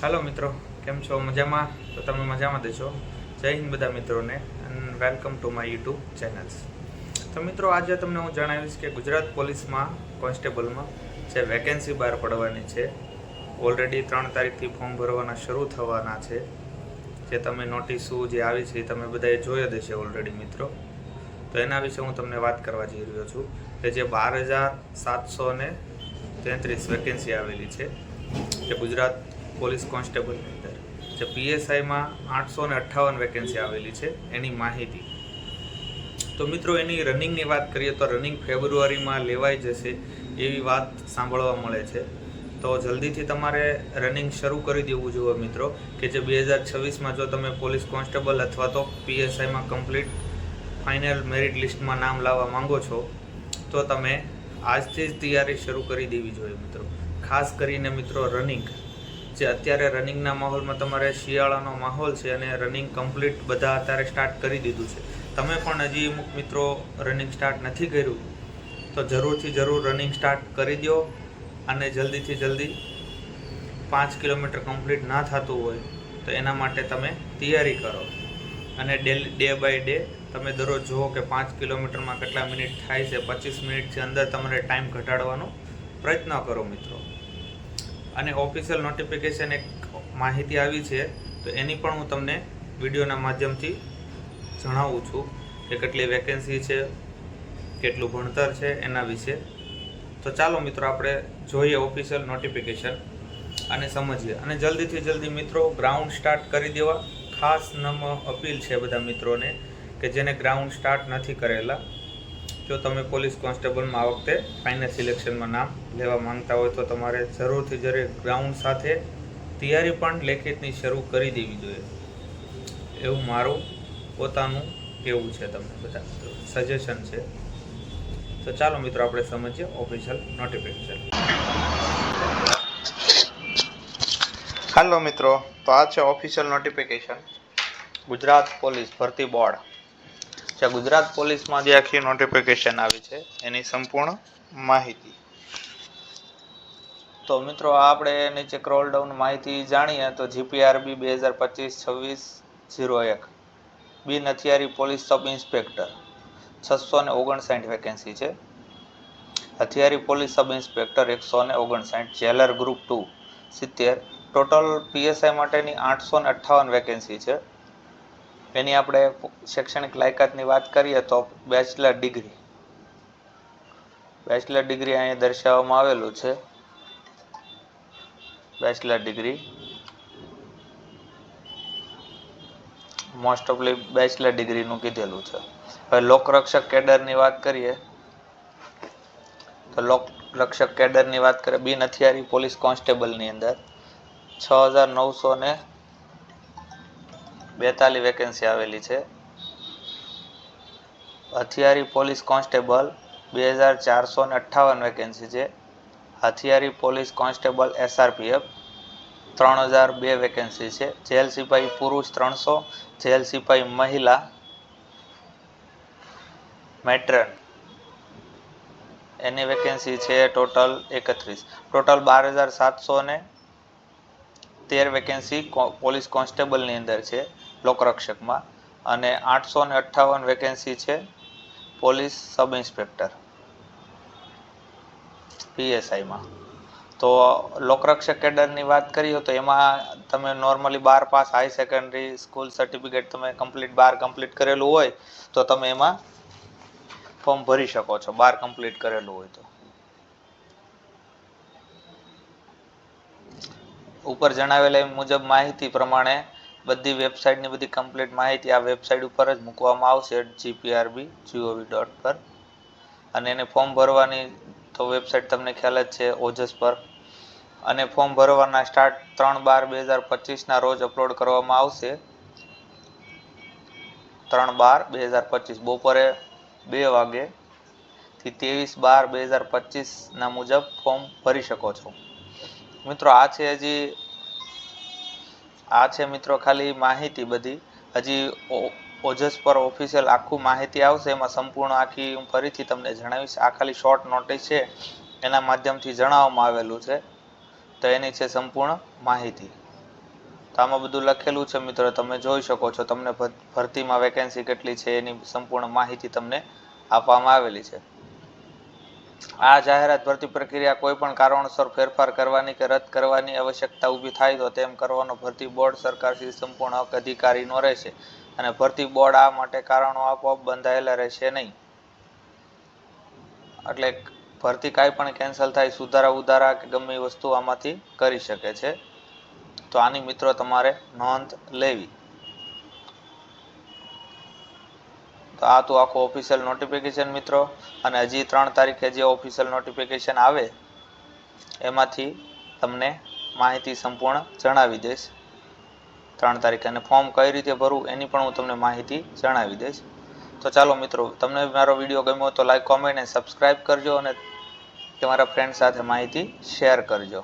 હાલો મિત્રો, કેમ છો? મજામાં? તો તમે મજામાં દેશો જય હિન્દ બધા મિત્રોને and welcome to my YouTube channels તો મિત્રો, આજે તમને હું જણાવીશ કે ગુજરાત પોલીસમાં કોન્સ્ટેબલમાં જે વેકેન્સી બહાર પડવાની છે ઓલરેડી ત્રણ તારીખથી ફોર્મ ભરવાના શરૂ થવાના છે. જે તમે નોટિસો જે આવી છે તમે બધાએ જોઈ હશે ઓલરેડી મિત્રો. તો એના વિશે હું તમને વાત કરવા જઈ રહ્યો છું કે જે બાર હજાર સાતસો ને તેત્રીસ વેકેન્સી આવેલી છે, જે ગુજરાત પોલીસ કોન્સ્ટેબલની અંદર. જે પીએસઆઈમાં આઠસો ને અઠ્ઠાવન વેકેન્સી આવેલી છે, એની માહિતી. તો મિત્રો, એની રનિંગની વાત કરીએ તો રનિંગ ફેબ્રુઆરીમાં લેવાઈ જશે એવી વાત સાંભળવા મળે છે. તો જલ્દીથી તમારે રનિંગ શરૂ કરી દેવું જોઈએ મિત્રો, કે જે બે હજાર છવ્વીસમાં જો તમે પોલીસ કોન્સ્ટેબલ અથવા તો પીએસઆઈમાં કમ્પ્લીટ ફાઇનલ મેરિટ લિસ્ટમાં નામ લાવવા માંગો છો, તો તમે આજથી જ તૈયારી શરૂ કરી દેવી જોઈએ મિત્રો. ખાસ કરીને મિત્રો રનિંગ. જે અત્યારે રનિંગના માહોલમાં તમારે શિયાળાનો માહોલ છે અને રનિંગ કમ્પ્લીટ બધા અત્યારે સ્ટાર્ટ કરી દીધું છે. તમે પણ હજી અમુક મિત્રો રનિંગ સ્ટાર્ટ નથી કર્યું, તો જરૂરથી જરૂર રનિંગ સ્ટાર્ટ કરી દો અને જલ્દીથી જલ્દી પાંચ કિલોમીટર કમ્પ્લીટ ના થતું હોય તો એના માટે તમે તૈયારી કરો. અને ડેલી ડે બાય ડે તમે દરરોજ જુઓ કે પાંચ કિલોમીટરમાં કેટલા મિનિટ થાય છે, પચીસ મિનિટથી અંદર તમારે ટાઈમ ઘટાડવાનો પ્રયત્ન કરો મિત્રો. અને ઓફિશિયલ નોટિફિકેશન એક માહિતી આવી છે, તો એની પણ હું તમને વિડીયોના માધ્યમથી જણાવું છું કે કેટલી વેકેન્સી છે, કેટલું ભણતર છે, એના વિશે. તો ચાલો મિત્રો, આપણે જોઈએ ઓફિશિયલ નોટિફિકેશન અને સમજીએ. અને જલ્દીથી જલ્દી મિત્રો ગ્રાઉન્ડ સ્ટાર્ટ કરી દેવા. ખાસ નમ અપીલ છે બધા મિત્રોને કે જેને ગ્રાઉન્ડ સ્ટાર્ટ નથી કરેલા જો તમે પોલીસ કોન્સ્ટેબલમાં આ વખતે ફાઇનલ સિલેક્શનમાં નામ લેવા માંગતા હોય તો તમારે જરૂરથી જરૂર ગ્રાઉન્ડ સાથે તૈયારી પણ લેખિતની શરૂ કરી દેવી જોઈએ. એવું મારું પોતાનું કેવું છે તમને બધા. સજેશન છે. તો ચાલો મિત્રો, આપણે સમજીએ ઓફિશિયલ નોટિફિકેશન હાલો મિત્રો, તો આ છે ઓફિશિયલ નોટિફિકેશન ગુજરાત પોલીસ ભરતી બોર્ડ. જે ગુજરાત પોલીસમાં જે આખી નોટિફિકેશન આવી છે, એની સંપૂર્ણ માહિતી. તો મિત્રો આપણે નીચે ક્રોલ ડાઉન માહિતી જાણીએ, તો જીપીઆરબી બે હજાર પચીસ છવ્વીસ ઝીરો એક. બિન હથિયારી પોલીસ સબ ઇન્સ્પેક્ટર. છસો ને ઓગણસાઠ વેકેન્સી છે. હથિયારી પોલીસ સબ ઇન્સ્પેક્ટર એકસો ને ઓગણસાઠ, જેલર ગ્રુપ ટુ સિત્તેર. ટોટલ પીએસઆઈ માટેની આઠસો ને અઠ્ઠાવન વેકેન્સી છે. એની આપણે શૈક્ષણિક લાયકાતની વાત કરીએ તો બેચલર ડિગ્રી બેચલર ડિગ્રી અહીંયા દર્શાવવામાં આવેલું છે. બેચલર ડિગ્રી મોસ્ટ ઓફલી બેચલર ડિગ્રીનું કીધેલું છે. હવે લોકરક્ષક કેડરની વાત કરીએ, તો લોકરક્ષક કેડરની વાત કરીએ, બિન હથિયારી પોલીસ કોન્સ્ટેબલની અંદર. છ હજાર નવસો ને બેતાલીસ વેકેન્સી આવેલી છે. હથિયારી પોલીસ કોન્સ્ટેબલ બે હજાર ચારસો ને અઠ્ઠાવન વેકેન્સી છે. હથિયારી પોલીસ કોન્સ્ટેબલ એસઆરપીએફ ત્રણ હજાર બે વેકેન્સી છે. જેલ સિપાહી પુરુષ ત્રણસો, જેલ સિપાહી મહિલા મેટ્રન. એની વેકેન્સી છે ટોટલ એકત્રીસ. ટોટલ બાર હજાર સાતસો ને તેર વેકેન્સી પોલીસ કોન્સ્ટેબલની અંદર છે. લોકરક્ષકમાં અને આઠસો ને અઠ્ઠાવન વેકેન્સી છે પોલીસ સબ ઇન્સ્પેક્ટર પીએસઆઈમાં. તો લોકરક્ષક કેડરની વાત કરીએ તો એમાં તમે નોર્મલી બાર pass high secondary school certificate તમે કમ્પ્લીટ બાર કમ્પ્લીટ કરેલું હોય તો તમે એમાં ફોર્મ ભરી શકો છો, બાર કમ્પ્લીટ કરેલું હોય તો. ઉપર જણાવેલા મુજબ માહિતી પ્રમાણે બધી વેબસાઇટની બધી કમ્પ્લીટ માહિતી આ વેબસાઇટ ઉપર જ મૂકવામાં આવશે જીપીઆરબી જીઓવી ડોટ પર. અને એને ફોર્મ ભરવાની તો વેબસાઇટ તમને ખ્યાલ જ છે, ઓજસ પર. અને ફોર્મ ભરવાના સ્ટાર્ટ ત્રણ બાર બે હજાર પચીસના રોજ અપલોડ કરવામાં આવશે. ત્રણ બાર બે હજાર પચીસ, બપોરે બે વાગે થી ત્રેવીસ બાર બે હજાર પચીસના મુજબ ફોર્મ ભરી શકો છો. મિત્રો, આ છે હજી આ છે મિત્રો ખાલી માહિતી બધી. હજી ઓજસ પર ઓફિશિયલ આખું માહિતી આવશે, એમાં સંપૂર્ણ આખી હું ફરીથી તમને જણાવીશ. આ ખાલી શોર્ટ નોટિસ છે, એના માધ્યમથી જણાવવામાં આવેલું છે. તો એની છે સંપૂર્ણ માહિતી. તો આમાં બધું લખેલું છે મિત્રો, તમે જોઈ શકો છો, તમને ભર- ભરતીમાં વેકેન્સી કેટલી છે, એની સંપૂર્ણ માહિતી તમને આપવામાં આવેલી છે. આ જાહેરાત ભરતી પ્રક્રિયા કોઈ પણ કારણોસર ફેરફાર કરવાની કે રદ કરવાની આવશ્યકતા ઊભી થાય તો તેમ કરવાનો ભરતી બોર્ડ સરકારશ્રી સંપૂર્ણ હક અધિકારીનો રહેશે અને ભરતી બોર્ડ આ માટે કારણો આપોઆપ બંધાયેલા રહેશે નહીં. એટલે ભરતી કાંઈ પણ કેન્સલ થાય, સુધારા ઉધારા કે ગમે એ વસ્તુ આમાંથી કરી શકે છે. તો આની મિત્રો તમારે નોંધ લેવી. તો આ તો આખું ઓફિશિયલ નોટિફિકેશન મિત્રો. અને હજી ત્રણ તારીખે જે ઓફિશિયલ નોટિફિકેશન આવે, એમાંથી તમને માહિતી સંપૂર્ણ જણાવી દઈશ. ત્રણ તારીખે અને ફોર્મ કઈ રીતે ભરવું એની પણ હું તમને માહિતી જણાવી દઈશ. તો ચાલો મિત્રો, તમને મારો વીડિયો ગમ્યો તો લાઈક કોમેન્ટ અને સબસ્ક્રાઈબ કરજો અને તમારા ફ્રેન્ડ સાથે માહિતી શેર કરજો.